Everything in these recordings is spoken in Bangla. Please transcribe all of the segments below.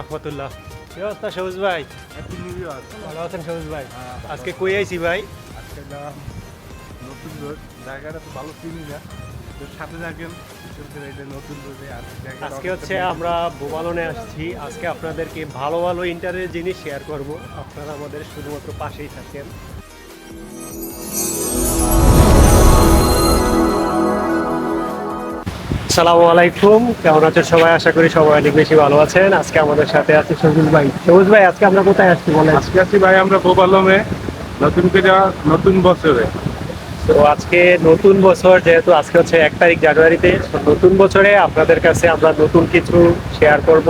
অবস্থা সবুজ ভাই। ইয়ার ভালো আছেন সবুজ ভাই? আজকে কই আইছি ভাই? আজকে নতুন রোড জায়গাটা তো ভালো চিনি না। তো সাথে থাকেন আজকে হচ্ছে আমরা ভোবালনে আসছি। আজকে আপনাদেরকে ভালো ভালো ইন্টারনেট জিনিস শেয়ার করব। আপনারা আমাদের শুধুমাত্র পাশেই থাকেন। সালামু আলাইকুম। কেমন আছেন সবাই? আশা করি সবাই অনেক বেশি ভালো আছেন। আজকে আমাদের সাথে আছে সবুজ ভাই। সবুজ ভাই আজকে আমরা কোথায় আসছি বলেন? আজকে আছি ভাই আমরা গোপালমে নতুন করে নতুন বছরে। তো আজকে নতুন বছর যেহেতু আজকে হচ্ছে এক তারিখ জানুয়ারিতে তো নতুন বছরে আপনাদের কাছে আমরা নতুন কিছু শেয়ার করব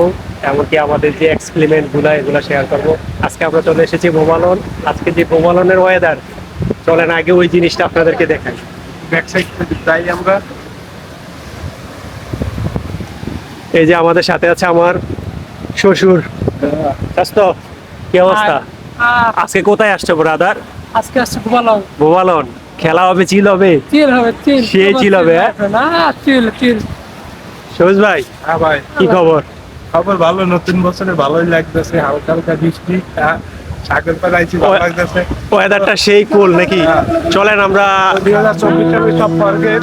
এমনকি আমাদের যে এক্সপেরিমেন্টগুলো এগুলো শেয়ার করব। আজকে আমরা চলে এসেছি ভোমালন আজকে যে ভোমালনের ওয়েদার চলেন আগে ওই জিনিসটা আপনাদেরকে দেখাই। ব্যাক সাইড থেকে যাই আমরা। এই যে আমাদের সাথে আছে আমার শ্বশুর। স্বাস্থ্য কি অবস্থা? আজকে কোথায় আসছো ব্রাদার আজকে আসছে ভালো ভোমালন খেলা হবে চিল হবে? চিল হবে চিল সেই চিল হবে, হ্যাঁ? না? চিল চিল সবুজ ভাই হ্যাঁ ভাই। কি খবর? খবর ভালো নতুন বছরে ভালোই লাগতেছে। হালকা হালকা বৃষ্টি হ্যাঁ, সাগর পাড় আইছি ভালো লাগতেছে। ওয়েদারটা সেই কুল নাকি? হ্যাঁ। চলেন আমরা দুই হাজার চব্বিশ সালে সব ফরগেট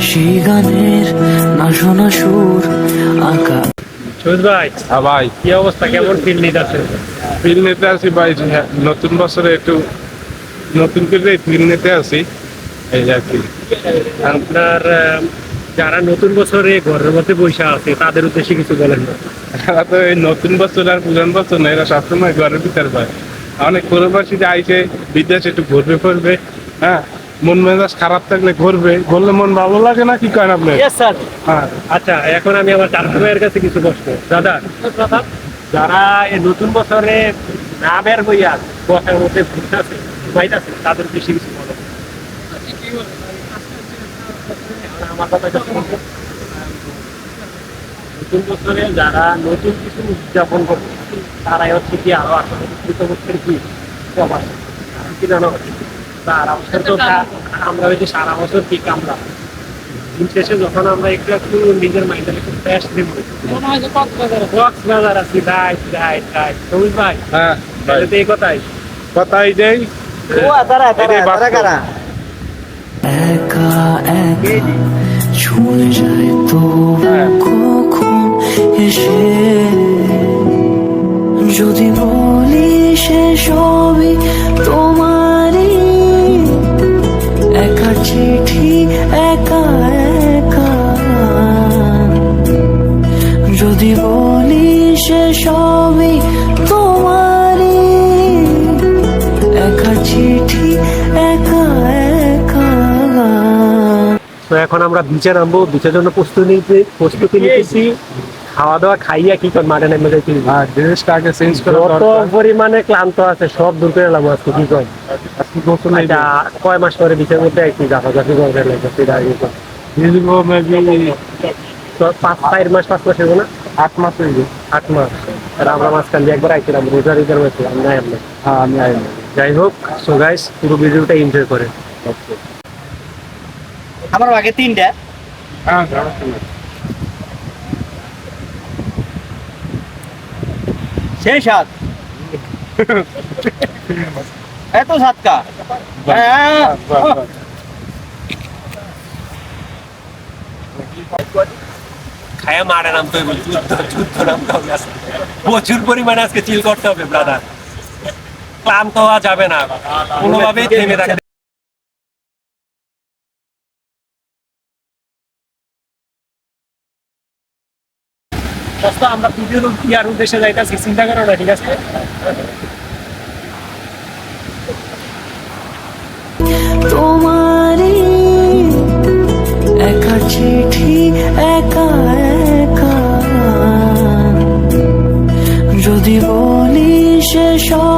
সেই গানের না শোনা সুর আঁকা। সবুজ ভাই হ্যাঁ ভাই। কি অবস্থা? কেমন ফিল নিতেছে ফিল নিতে আসি ভাই হ্যাঁ, নতুন বছরে একটু নতুন করে ফিল নিতে আসি এই আর কি। আপনার যারা নতুন বছরে ঘরের মধ্যে বৈশা আছে তাদের উদ্দেশ্যে কিছু বলেন। না এরা তো এই নতুন বছর আর পুরান বছর না এরা সবসময় ঘরের ভিতর পায় অনেক প্রবাসী যে আইসে বিদেশে একটু ঘুরবে ফিরবে হ্যাঁ মন মেজাজ খারাপ থাকলে ঘুরবে। ঘুরলে মন ভালো লাগে না কি করেন আপনি? স্যার হ্যাঁ। আচ্ছা এখন আমি আমার চাকর ভাইয়ের কাছে কিছু প্রশ্ন। দাদা যারা এই নতুন বছরে না বের হইয়া বসার মধ্যে ঘুরতেছে ঘুমাইতেছে তাদের বেশি কিছু বলো। আমার শুনুন। নতুন বছরে যারা নতুন কিছু উদযাপন করবে তারাই হচ্ছে কি আরও আসলে কি? কি জানো? সারা বছর তো আমরা ওই সারা বছর কি কামড়া দিন শেষে যখন আমরা একটু একটু নিজের মাইন্ডে একটু ফ্রেশ দিব মনে হয় যে কক্সবাজার কক্সবাজার আছি। রাইট রাইট রাইট সবুজ ভাই হ্যাঁ তো এই কথাই। কথাই দেই এটাই বাস্তব। একা একা ছুঁয়ে যায় তো কখন এসে? যদি বলি সে সবই তোমারই চিঠি একা একা। যদি বলি সে সবই তোমারই একা চিঠি একা একা। তো এখন আমরা বিচে নামবো বিচের জন্য প্রস্তুতি নিতে প্রস্তুতি নিতেছি খাওয়া দাওয়া খাইয়া কি কর মাঠে নেমে যাইতে হ্যাঁ ড্রেসটা আগে চেঞ্জ করা যত পরিমাণে ক্লান্ত আছে সব দূর করে এলাম আজকে কি কয় আজকে গোসল নেই। আচ্ছা কয় মাস পরে বিচের মধ্যে একটু দাঁড়িয়ে দীর্ঘ মেবি পাঁচ চার মাস পাঁচ মাস হইব না? আট মাস হয়ে গেছে আট মাস। আর আমরা মাঝখান দিয়ে একবার আইছিলাম রোজার নাই আমরা হ্যাঁ আমি আইনি যাই হোক সো গাইস পুরো ভিডিওটা এনজয় করে। আমার আগে তিনটা। হ্যাঁ সমস্যা নেই। সেই সাত এত সাতকা। হ্যাঁ। খায়া মারে নামতে হবে যুদ্ধ যুদ্ধ নামতে হবে প্রচুর পরিমাণে আজকে চিল করতে হবে ব্রাদার ক্লান্ত হওয়া যাবে না। কোনোভাবেই থেমে থাকতে দোস্ত আমরা দুজন কি আর উদ্দেশ্যে যাইতেছি, চিন্তা করো না, ঠিক আছে? তোমারি একা চিঠি, একা একা। যদি বলি সব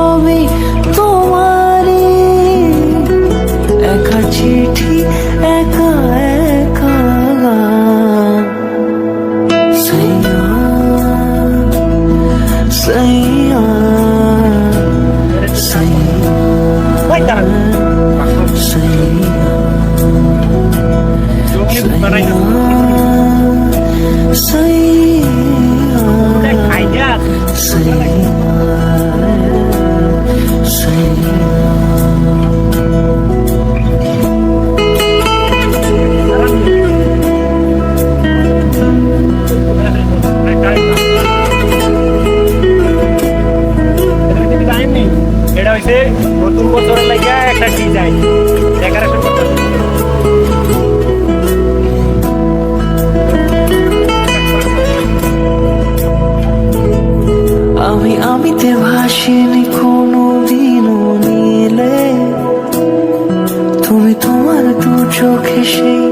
চোখে সেই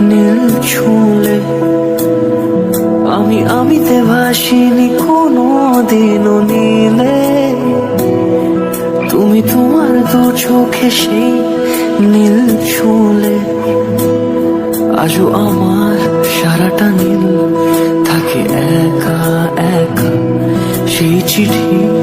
নীল ছুঁলে। আমি আমিতে ভাসিনি কোনো দিনও নীলে। তুমি তোমার দু চোখে সেই নীল ছুঁলে। আজও আমার সারাটা নীল থাকে একা একা। সেই চিঠি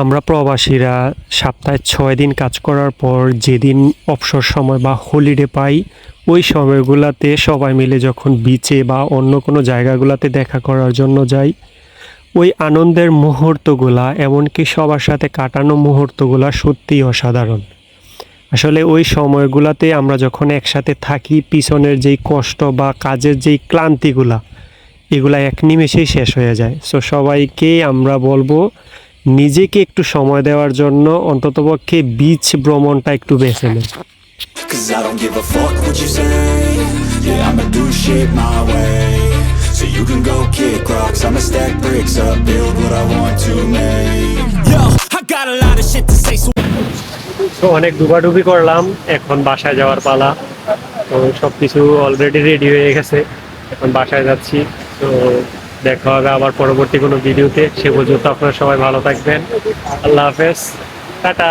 আমরা প্রবাসীরা সপ্তাহে ছয় দিন কাজ করার পর যেদিন অবসর সময় বা হলিডে পাই, ওই সময়গুলোতে সবাই মিলে যখন বিচে বা অন্য কোনো জায়গাগুলোতে দেখা করার জন্য যাই, ওই আনন্দের মুহূর্তগুলা, এমনকি সবার সাথে কাটানো মুহূর্তগুলা সত্যিই অসাধারণ। আসলে ওই সময়গুলোতে আমরা যখন একসাথে থাকি পিছনের যেই কষ্ট বা কাজের যেই ক্লান্তিগুলা এগুলা এক নিমেষেই শেষ হয়ে যায়। সো সবাইকে আমরা বলব নিজেকে একটু সময় দেওয়ার জন্য অন্ততপক্ষে বিচ ভ্রমণটা একটু বেছে নে তো অনেক ডুবাডুবি করলাম, এখন বাসায় যাওয়ার পালা। তো সব কিছু অলরেডি রেডি হয়ে গেছে, এখন বাসায় যাচ্ছি। তো দেখা হবে আবার পরবর্তী কোনো ভিডিওতে। সে পর্যন্ত আপনারা সবাই ভালো থাকবেন। আল্লাহ হাফেজ। টাটা।